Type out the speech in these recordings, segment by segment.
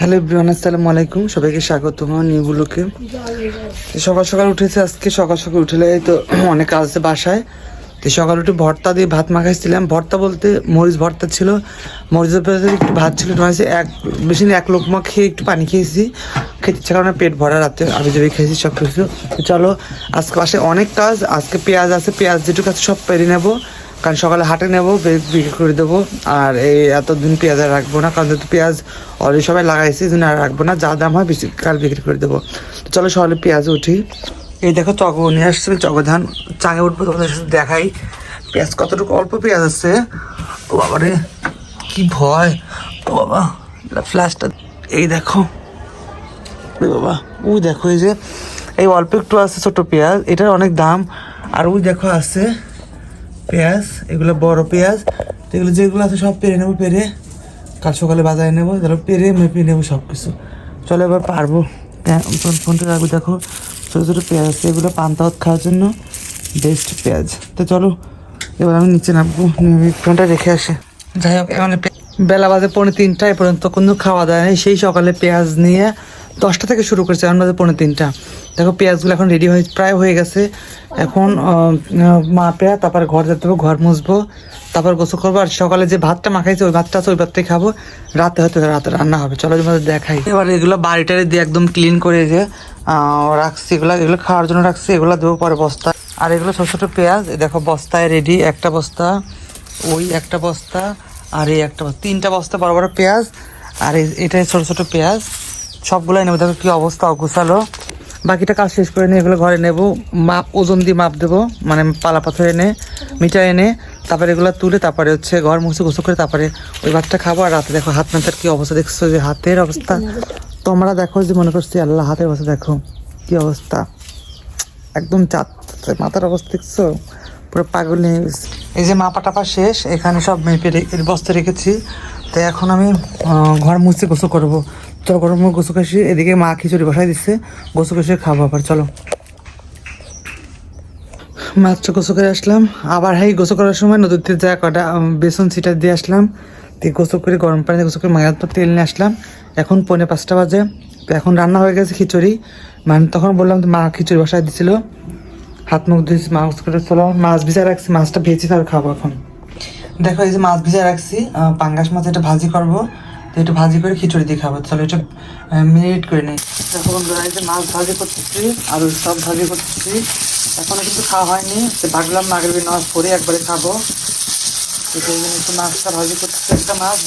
Hello Ibran আসসালামু আলাইকুম। সবাইকে স্বাগত আমার নিউ ব্লকে সকাল সকাল উঠেছে, আজকে সকাল সকাল এই তো অনেক কাজ আছে বাসায়। তো সকাল উঠে ভর্তা দিয়ে ভাত মাখাইছিলাম। ভর্তা বলতে মরিচ ভর্তা ছিল। মরিচের পরে একটু ভাত ছিল হচ্ছে এক, বেশি এক লোকমা খেয়ে একটু পানি খেয়েছি। খেতে ইচ্ছা কারণে পেট ভরা রাতে আমি যাবি খেয়েছি, সব কিছু চলো আজকে বাসায় অনেক কাজ। আজকে পেঁয়াজ আছে, পেঁয়াজ যেটুকু আছে সব পেরে নেব। কারণ সকালে হাটে নেব বিক্রি করে দেবো। আর এই এতদিন পেঁয়াজ আর রাখব না, কারণ পেঁয়াজ অলরেডি সবাই লাগাইছে জন্য আর রাখব না। যা দাম হয় কাল বিক্রি করে দেবো। তো চলো সকালে পেঁয়াজ উঠি। এই দেখো চক নিয়ে আসছে, চক ধান। চাঙে উঠবো, তোমাদের সাথে দেখাই। পেঁয়াজ কতটুকু? অল্প পেঁয়াজ আছে। ও বাবা রে কি ভয়। ও বাবা ফ্ল্যাশটা এই দেখো। বাবা, ওই দেখো এই যে, এই অল্প একটু আছে ছোট পেঁয়াজ, এটার অনেক দাম। আর ওই দেখো আছে পেঁয়াজ এগুলো বড় পেঁয়াজ। তো এগুলো যেগুলো আছে সব পেরে নেব পেরে কাল সকালে বাজারে নেব ধরো পেরে মেপে নেব সব কিছু চলো এবার পারব। হ্যাঁ, ফোনটা রাখব দেখো ছোটো ছোটো পেঁয়াজ আছে এগুলো পান্তা ভাত খাওয়ার জন্য বেস্ট পেঁয়াজ। তো চলো এবার আমি নিচে নামবো নেমে ফোনটা রেখে আসে। যাই হোক এখন বেলা বাজে পৌনে তিনটা এ পর্যন্ত কোনো খাওয়া দাওয়া নেই। সেই সকালে পেঁয়াজ নিয়ে দশটা থেকে শুরু করেছে এখন বাজে পৌনে তিনটা। দেখো, পেঁয়াজগুলো এখন রেডি হয়ে প্রায় হয়ে গেছে। এখন মা মাপে, তারপর ঘর যেতে হবে ঘর মুছবো, তারপর গোসল করব। আর সকালে যে ভাতটা মাখাইছে, ওই ভাতটা আছে, ওই ভাতটাই খাব। রাতে হয়তো রাতে রান্না হবে। চলো, তোমাদের দেখাই। এবার এগুলো বাড়িটারে দিয়ে একদম ক্লিন করে যে রাখছি এগুলো। এগুলো খাওয়ার জন্য রাখছি, এগুলো দেবো পরে বস্তা আর এগুলো ছোটো ছোটো পেঁয়াজ দেখো, বস্তায় রেডি একটা বস্তা, ওই একটা বস্তা, আর এই একটা বস্তা, তিনটা বস্তা বড় বড় পেঁয়াজ, আর এই- এটাই ছোটো ছোটো পেঁয়াজ। সবগুলাই নেব। দেখো কী অবস্থা, অগুছালো। বাকিটা কাজ শেষ করে নিয়ে এগুলো ঘরে নেব। মাপ, ওজন দিয়ে মাপ দেবো। মানে পালা পাথর এনে, মিটার এনে, তারপরে এগুলো তুলে তারপরে হচ্ছে ঘর মুছে গোসল করে তারপরে ওই ভাতটা খাব। আর রাতে দেখো হাত মাথার কি অবস্থা, দেখছ যে হাতের অবস্থা? তোমরা দেখো যে মনে করছি আল্লাহ হাতের অবস্থা, দেখো কি অবস্থা। একদম চাত মাথার অবস্থা দেখছ? পুরো পাগল নিয়ে গেছে। এই যে মাপা টাপা শেষ, এখানে সব মেপে বস্তা রেখেছি। তো এখন আমি ঘর মুছে গোসল করব। চলো গরম গোসল কাশি এদিকে মা খিচুড়ি বসাই দিচ্ছে গোসল কাশি খাব আবার, চলো। মাছটা গোসল করে আসলাম। আবার হাই, গোসল করার সময় নদীতে যা কটা বেসন সিটা দিয়ে আসলাম। দিয়ে গোসল করে গরম পানিতে গোসল করে মায়ের পর তেল নিয়ে আসলাম। এখন পৌনে পাঁচটা বাজে। তো এখন রান্না হয়ে গেছে খিচুড়ি। মানে তখন বললাম মা খিচুড়ি বসাই দিছিল। হাত মুখ ধুয়েছি মাছ করে চলো। মাছ ভিজা রাখছি, মাছটা ভেজে তার খাব এখন। দেখো এই যে মাছ ভিজা রাখছি পাঙ্গাস মাছ এটা ভাজি করব। এটা ভাজি করে খিচুড়ি দিয়ে খাব তাহলে এটা মিনিট করে নিই। দেখো বন্ধুরা, এই যে মাছ ভাজি করতেছি আর সব ভাজি করতেছি। এখনও কিন্তু খাওয়া হয়নি ভাবলাম মাগরিবের নামাজ পরে একবারে খাব। একটু মাছটা ভাজি করতেছি, একটা মাছ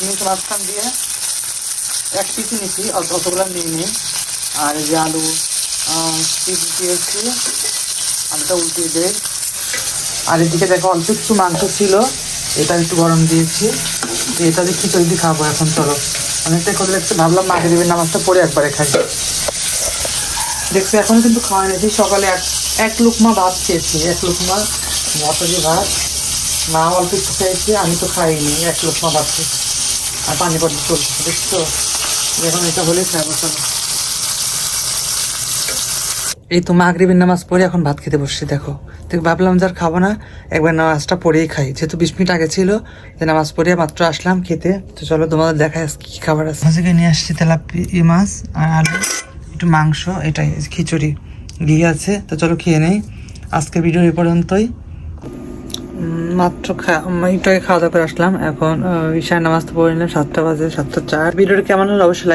নিয়েছি মাছখান দিয়ে। এক পিসি নিছি অত অতগুলো নিয়ে নিই। আর এই যে আলু পিস দিয়েছি, আলুটা উল্টিয়ে দেয় আর এদিকে দেখো অল্প একটু মাংস ছিল। এটা একটু গরম দিয়েছি। এটা দিয়ে খিচুড়ি দিয়ে খাব এখন, চলো। অনেকটাই করে দেখছি ভাবলাম মাকে দেবের নামাজটা পরে একবারে খাই। দেখছি, এখন কিন্তু খাওয়া নিয়েছি সকালে এক এক লুকমা ভাত খেয়েছি। এক লুকমা মটরি ভাত। মা অল্প একটু খেয়েছি, আমি তো খাইনি, এক লুকমা ভাত খেয়েছি। আর পানি পড়তে চলছে, দেখছ? এখন এটা হলেই খাব, চলো। এই তো মাগরিবের নামাজ পড়ে এখন ভাত খেতে বসছি দেখো। তো ভাবলাম যার খাব না একবার নামাজটা পড়েই খাই। যেহেতু বিশ মিনিট আগে ছিল যে নামাজ পড়ে মাত্র আসলাম খেতে। তো চলো তোমাদের দেখায় আজকে কি খাবার আছে। আজকে নিয়ে আসছি তেলাপি মাছ আর আলু একটু মাংস এটাই খিচুড়ি। ঘি আছে তো চলো খেয়ে নেই। আজকে ভিডিও এই পর্যন্তই। মাত্র খা- একটু আগে খাওয়া দাওয়া করে আসলাম। এখন ঈশার নামাজ তো পড়ে নিলাম সাতটা বাজে সাতটা চার। ভিডিওটা কেমন হলো অবশ্যই